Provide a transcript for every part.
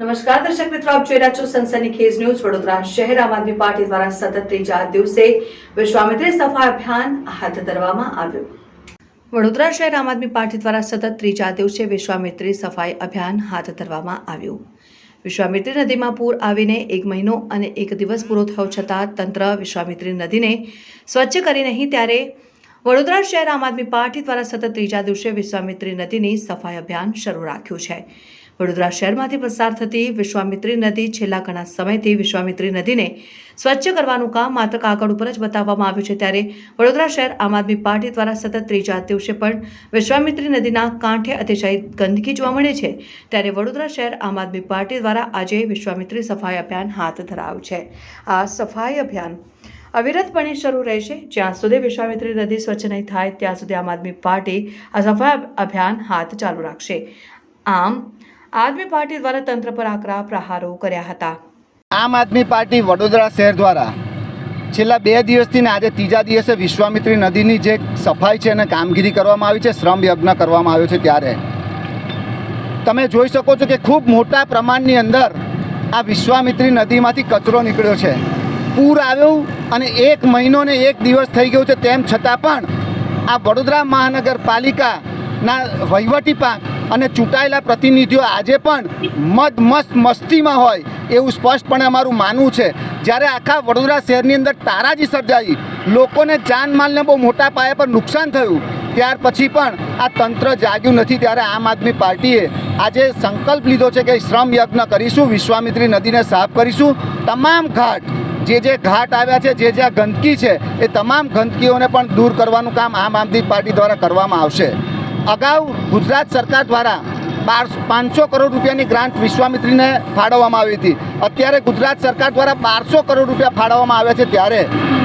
નમસ્કાર, દર્શક મિત્રો, આપ જોઈ રહ્યા છો સનસની ખેજ ન્યૂઝ. વડોદરા શહેર આમ આદમી પાર્ટી દ્વારા સતત ત્રીજા દિવસે વિશ્વામિત્રી સફાઈ અભિયાન હાથ ધરવામાં આવ્યું. વડોદરા શહેર આમ આદમી પાર્ટી દ્વારા સતત ત્રીજા દિવસે વિશ્વામિત્રી સફાઈ અભિયાન હાથ ધરવામાં આવ્યું. વિશ્વામિત્રી નદીમાં પૂર આવીને એક મહિનો અને એક દિવસ પૂરો થયો છતાં તંત્ર વિશ્વામિત્રી નદીને સ્વચ્છ કરી નહીં ત્યારે વડોદરા શહેર આમ આદમી પાર્ટી દ્વારા સતત ત્રીજા દિવસે વિશ્વામિત્રી નદીની સફાઈ અભિયાન શરૂ રાખ્યું છે. વડોદરા શહેરમાંથી પસાર થતી વિશ્વામિત્રી નદી છેલ્લા ઘણા સમયથી વિશ્વામિત્રી નદીને સ્વચ્છ કરવાનું કામ માત્ર કાગળ ઉપર જ બતાવવામાં આવ્યું છે. ત્યારે વડોદરા શહેર આમ આદમી પાર્ટી દ્વારા સતત ત્રીજા દિવસે પણ વિશ્વામિત્રી નદીના કાંઠે અતિશય ગંદકી જોવા મળે છે. ત્યારે વડોદરા શહેર આમ આદમી પાર્ટી દ્વારા આજે વિશ્વામિત્રી સફાઈ અભિયાન હાથ ધરાવ્યું છે. આ સફાઈ અભિયાન અવિરતપણે શરૂ રહેશે. જ્યાં સુધી વિશ્વામિત્રી નદી સ્વચ્છ નહીં થાય, ત્યાં સુધી આમ આદમી પાર્ટી આ સફાઈ અભિયાન હાથ ચાલુ રાખશે. આમ આદમી પાર્ટી દ્વારા તંત્ર પર આકરા પ્રહારો કર્યા હતા. આમ આદમી પાર્ટી વડોદરા શહેર દ્વારા છેલ્લા બે દિવસથી ને આજે ત્રીજા દિવસે વિશ્વામિત્રી નદીની જે સફાઈ છે અને કામગીરી કરવામાં આવી છે, શ્રમ યજ્ઞ કરવામાં આવ્યો છે ત્યારે. તમે જોઈ શકો છો કે ખૂબ મોટા પ્રમાણની અંદર આ વિશ્વામિત્રી નદીમાંથી કચરો નીકળ્યો છે. પૂર આવ્યું અને એક મહિનો ને એક દિવસ થઈ ગયો છે, તેમ છતાં પણ આ વડોદરા મહાનગરપાલિકાના વહીવટી પાંખ અને ચૂંટાયેલા પ્રતિનિધિઓ આજે પણ મદ મસ્ત મસ્તીમાં હોય એવું સ્પષ્ટપણે અમારું માનવું છે. જ્યારે આખા વડોદરા શહેરની અંદર તારાજી સર્જાઈ, લોકોને જાનમાલને બહુ મોટા પાયા પર નુકસાન થયું. ત્યાર પછી પણ આ તંત્ર જાગ્યું નથી. ત્યારે આમ આદમી પાર્ટીએ આજે સંકલ્પ લીધો છે કે શ્રમ યજ્ઞ કરીશું, વિશ્વામિત્રી નદીને સાફ કરીશું. તમામ ઘાટ, જે જે ઘાટ આવ્યા છે, જે જ્યાં ગંદકી છે, એ તમામ ગંદકીઓને પણ દૂર કરવાનું કામ આમ આદમી પાર્ટી દ્વારા કરવામાં આવશે. અગાઉ ગુજરાત સરકાર દ્વારા બાર પાંચસો કરોડ રૂપિયાની ગ્રાન્ટ વિશ્વામિત્રીને ફાળવવામાં આવી હતી. અત્યારે ગુજરાત સરકાર દ્વારા બારસો કરોડ રૂપિયા ફાળવવામાં આવ્યા છે ત્યારે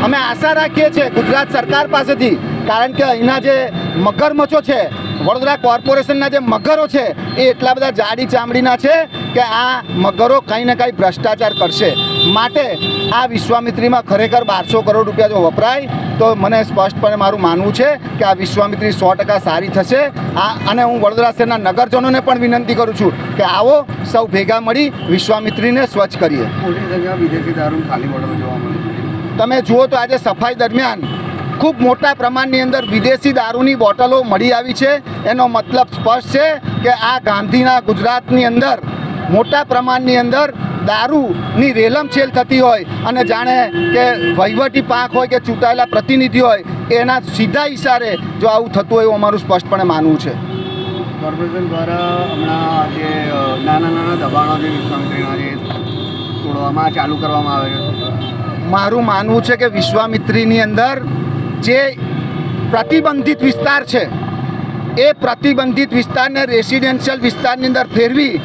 અમે આશા રાખીએ છીએ ગુજરાત સરકાર પાસેથી, કારણ કે અહીંના જે મગરમચ્છો છે વડોદરા કોર્પોરેશનના જે મગરો છે એ એટલા બધા જાડી ચામડીના છે કે આ મગરો કંઈ ને કંઈ ભ્રષ્ટાચાર કરશે. માટે આ વિશ્વામિત્રીમાં ખરેખર બારસો કરોડ રૂપિયા જો વપરાય તો મને સ્પષ્ટપણે મારું માનવું છે કે આ વિશ્વામિત્રી સો ટકા સારી થશે. આ અને હું વડોદરા શહેરના નગરજનોને પણ વિનંતી કરું છું કે આવો સૌ ભેગા મળી વિશ્વામિત્રીને સ્વચ્છ કરીએ. તમે જુઓ તો આજે સફાઈ દરમિયાન ખૂબ મોટા પ્રમાણની અંદર વિદેશી દારૂની બોટલો મળી આવી છે. એનો મતલબ સ્પષ્ટ છે કે આ ગાંધીના ગુજરાતની અંદર મોટા પ્રમાણની અંદર દારૂની રેલમછેલ થતી હોય અને જાણે કે વહીવટી પાંખ હોય કે ચૂંટાયેલા પ્રતિનિધિ હોય એના સીધા ઇશારે જો આવું થતું હોય એવું અમારું સ્પષ્ટપણે માનવું છે. કોર્પોરેશન દ્વારા હમણાં જે નાના નાના દબાણો જે વિશ્વામિત્રીના જે તોડવામાં ચાલુ કરવામાં આવે છે. મારું માનવું છે કે વિશ્વામિત્રીની અંદર જે પ્રતિબંધિત વિસ્તાર છે, એ પ્રતિબંધિત વિસ્તારને રેસિડેન્શિયલ વિસ્તારની અંદર ફેરવી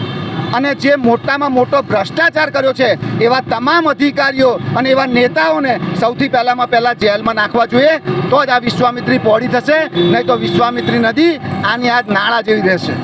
અને જે મોટામાં મોટો ભ્રષ્ટાચાર કર્યો છે, એવા તમામ અધિકારીઓ અને એવા નેતાઓને સૌથી પહેલાંમાં પહેલાં જેલમાં નાખવા જોઈએ, તો જ આ વિશ્વામિત્રી પહોળી થશે, નહીં તો વિશ્વામિત્રી નદી આની આજ નાળા જેવી રહેશે.